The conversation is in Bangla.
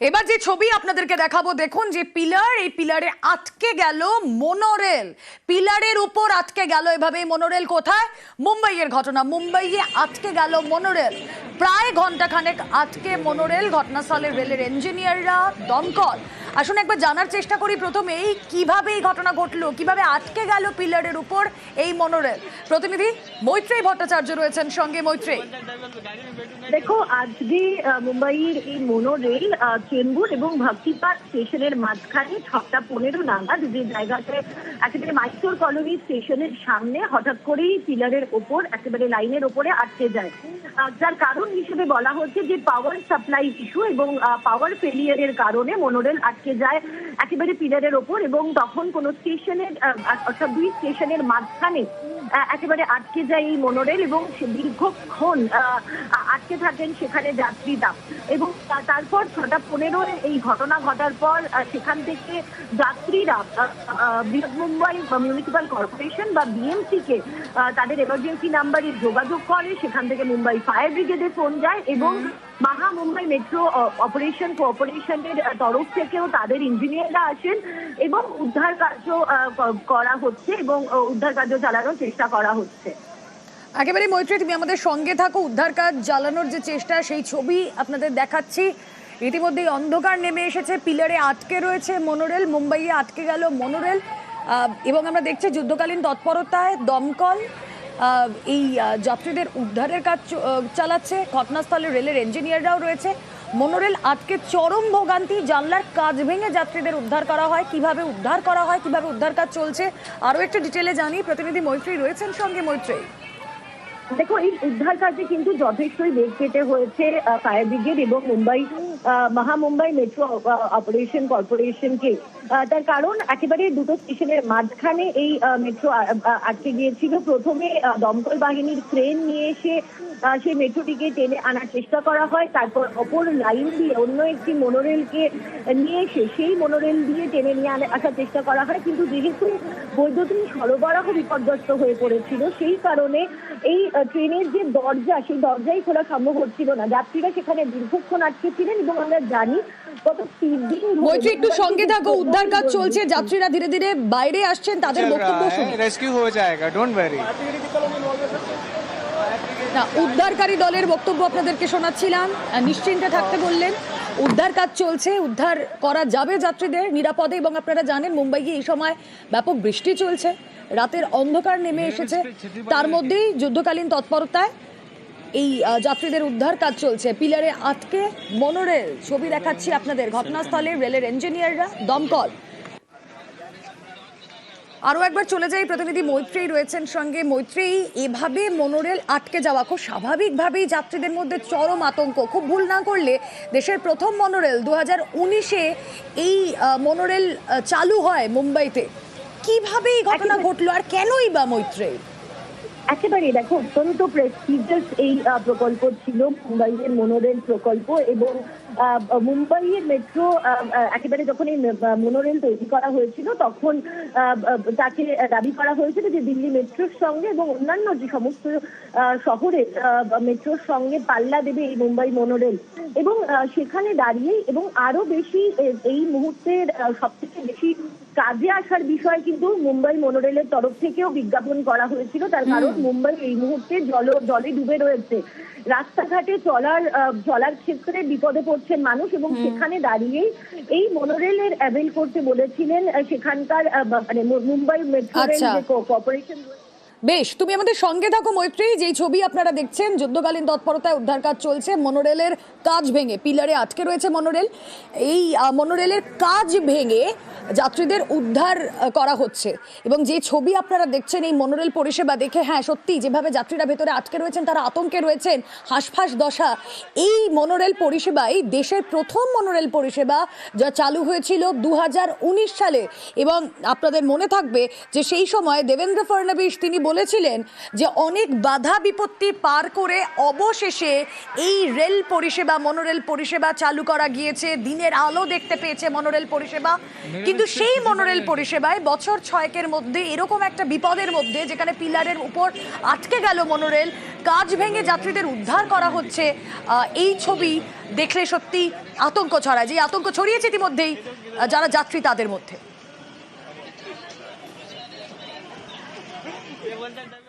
এবার যে ছবি আপনাদেরকে দেখাবো, দেখুন যে পিলার, এই পিলারে আটকে গেল মনোরেল পিলারের উপর আটকে গেল এভাবে মনোরেল কোথায়? মুম্বাইয়ের ঘটনা। মুম্বাইয়ে আটকে গেল মনোরেল প্রায় ঘন্টাখানেক আটকে মনোরেল ঘটনাস্থলে রেলের ইঞ্জিনিয়াররা দমকল। আসুন একবার জানার চেষ্টা করি প্রথমেই কীভাবে এই ঘটনা ঘটলো, কীভাবে আটকে গেল পিলারের উপর এই মনোরেল। প্রতিনিধি মৈত্রেয়ী ভট্টাচার্য রয়েছেন সঙ্গে মৈত্রেয়ী। দেখো, আজকে মুম্বাইয়ের এই মোনোরেল চেম্বুর এবং ভক্তিপাত স্টেশনের মাঝখানে ছটা পনেরো নাগাদ যে জায়গাতে একেবারে মাইসোর কলোনি স্টেশনের সামনে হঠাৎ করেই পিলারের ওপর, একেবারে লাইনের ওপরে আটকে যায়। যার কারণ হিসেবে বলা হচ্ছে যে পাওয়ার সাপ্লাই ইস্যু এবং পাওয়ার ফেলিয়ারের কারণে মনোরেল আটকে যায় একেবারে পিলারের ওপর এবং তখন কোনো স্টেশনের অর্থাৎ দুই স্টেশনের মাঝখানে একেবারে আটকে যায় এই মনোরেল এবং দীর্ঘক্ষণ আটকে থাকেন সেখানে যাত্রীরা। এবং তারপর ছটা পনেরো এই ঘটনা ঘটার পর সেখান থেকে যাত্রীরা বৃহৎ মুম্বাই মিউনিসিপাল কর্পোরেশন বা বিএমসি কে তাদের এমার্জেন্সি নাম্বারে যোগাযোগ করে। সেখান থেকে মুম্বাই ফায়ার ব্রিগেডে ফোন যায় এবং মাহা মুম্বাই মেট্রো অপারেশন কোঅপারেশনের তরফ থেকেও তাদের ইঞ্জিনিয়াররা আসেন এবং উদ্ধার কার্য করা হচ্ছে এবং আহ, উদ্ধার কার্য চালানোর চেষ্টা করা হচ্ছে। একেবারে মৈত্রী তুমি আমাদের সঙ্গে থাকো। উদ্ধার কাজ জ্বালানোর যে চেষ্টা সেই ছবি আপনাদের দেখাচ্ছি। ইতিমধ্যেই অন্ধকার নেমে এসেছে পিলারে আটকে রয়েছে মনোরেল মুম্বাইয়ে আটকে গেল মনোরেল। এবং আমরা দেখছি যুদ্ধকালীন তৎপরতায় দমকল এই যাত্রীদের উদ্ধারের কাজ চালাচ্ছে। ঘটনাস্থলে রেলের ইঞ্জিনিয়াররাও রয়েছে। মনোরেল আটকে চরম ভোগান্তি। জানলার কাজ ভেঙে যাত্রীদের উদ্ধার করা হয়। কীভাবে উদ্ধার করা হয়, কীভাবে উদ্ধার কাজ চলছে, আরও একটু ডিটেলে জানি। প্রতিনিধি মৈত্রী রয়েছেন সঙ্গে মৈত্রী। দেখো এই উদ্ধার কাজে কিন্তু যথেষ্টই বেগ পেতে হয়েছে ফায়ার ব্রিগেড এবং মুম্বাই আহ, মহা মুম্বাই মেট্রো অপারেশন কর্পোরেশনকে তার কারণ একেবারে দুটো স্টেশনের মাঝখানে এই মেট্রো আটকে গিয়েছিল। প্রথমে দমকল বাহিনীর ক্রেন নিয়ে এসে সেই মেট্রোটিকে টেনে আনার চেষ্টা করা হয়। তারপর অপর লাইন দিয়ে অন্য একটি মনোরেলকে নিয়ে এসে সেই মনোরেল দিয়ে টেনে নিয়ে আসার চেষ্টা করা হয়। কিন্তু যেহেতু বৈদ্যুতিক সরবরাহ বিপর্যস্ত হয়ে পড়েছিল সেই কারণে এই ট্রেনের যে দরজা সেই দরজাই খোলা সম্ভব হচ্ছিল না। যাত্রীরা সেখানে দীর্ঘক্ষণ আটকে ছিলেন এবং আমরা জানি গত তিন দিন একটু সঙ্গে থাকো উদ্ধার কাজ চলছে। যাত্রীরা ধীরে ধীরে বাইরে আসছেন তাদের আচ্ছা, বক্তব্য হ্যাঁ, রেস্কিউ হয়ে যায় ডোন্ট না উদ্ধারকারী দলের বক্তব্য আপনাদেরকে শোনাচ্ছিলাম। নিশ্চিন্তে থাকতে বললেন উদ্ধার কাজ চলছে উদ্ধার করা যাবে যাত্রীদের নিরাপদে এবং আপনারা জানেন মুম্বাইয়ে এই সময় ব্যাপক বৃষ্টি চলছে রাতের অন্ধকার নেমে এসেছে। তার মধ্যেই যুদ্ধকালীন তৎপরতায় এই যাত্রীদের উদ্ধার কাজ চলছে। পিলারে আটকে মনোরেল ছবি দেখাচ্ছি আপনাদের। ঘটনাস্থলে রেলের ইঞ্জিনিয়াররা দমকল। আরও একবার চলে যাই। প্রতিনিধি মৈত্রী রয়েছেন সঙ্গে। মৈত্রী এভাবে মনোরেল আটকে যাওয়া খুব স্বাভাবিকভাবেই যাত্রীদের মধ্যে চরম আতঙ্ক। খুব ভুল না করলে দেশের প্রথম মনোরেল দু হাজার উনিশে এই মনোরেল চালু হয় মুম্বাইতে। কীভাবে এই ঘটনা ঘটলো আর কেনই বা মৈত্রেয়ী? একেবারে দেখো, অত্যন্ত প্রেস্টিজিয়াস এই প্রকল্প ছিল মুম্বাইয়ের মনোরেল প্রকল্প এবং মুম্বাইয়ের মেট্রো একেবারে যখন এই মনোরেল তৈরি করা হয়েছিল তখন তাকে দাবি করা হয়েছিল যে দিল্লি মেট্রোর সঙ্গে এবং অন্যান্য যে সমস্ত শহরের মেট্রোর সঙ্গে পাল্লা দেবে এই মুম্বাই মনোরেল এবং সেখানে দাঁড়িয়ে এবং আরও বেশি এই মুহূর্তের সব থেকে বেশি কাজে আসার বিষয়ে কিন্তু মুম্বাই মনোরেলের তরফ থেকেও বিজ্ঞাপন করা হয়েছিল। তার কারণ মুম্বাই এই মুহূর্তে জল জলে ডুবে রয়েছে। রাস্তাঘাটে চলার চলার ক্ষেত্রে বিপদে পড়ছেন মানুষ এবং সেখানে দাঁড়িয়েই এই মনোরেলের অ্যাভেল করতে বলেছিলেন সেখানকার মানে মুম্বাই মেট্রো রেল কর্পোরেশন যে কর্পোরেশন বেশ, তুমি আমাদের সঙ্গে থাকো মৈত্রী যেই ছবি আপনারা দেখছেন, যুদ্ধকালীন তৎপরতায় উদ্ধার কাজ চলছে, মনোরেলের কাজ ভেঙে, পিলারে আটকে রয়েছে মনোরেল। এই মনোরেলের কাজ ভেঙে যাত্রীদের উদ্ধার করা হচ্ছে। এবং যে ছবি আপনারা দেখছেন এই মনোরেল পরিষেবা দেখে হ্যাঁ সত্যি, যেভাবে যাত্রীরা ভেতরে আটকে রয়েছেন, তারা আতঙ্কে রয়েছেন, হাঁসফাঁস দশা, এই মনোরেল পরিষেবাই দেশের প্রথম মনোরেল পরিষেবা যা চালু হয়েছিল দু হাজার উনিশ সালে। এবং আপনাদের মনে থাকবে যে সেই সময় দেবেন্দ্র ফডণবীশ তিনি বলেছিলেন যে অনেক বাধা বিপত্তি পার করে অবশেষে এই রেল পরিষেবা মনোরেল পরিষেবা চালু করা গিয়েছে। দিনের আলো দেখতে পেয়েছে মনোরেল পরিষেবা। কিন্তু সেই মনোরেল পরিষেবায় বছর ছয়েকের মধ্যে এরকম একটা বিপদের মধ্যে যেখানে পিলারের উপর আটকে গেল মনোরেল কাজ ভেঙে যাত্রীদের উদ্ধার করা হচ্ছে এই ছবি দেখলে সত্যি আতঙ্ক ছড়ায়। যে আতঙ্ক ছড়িয়েছে ইতিমধ্যেই যারা যাত্রী তাদের মধ্যে। vuelta el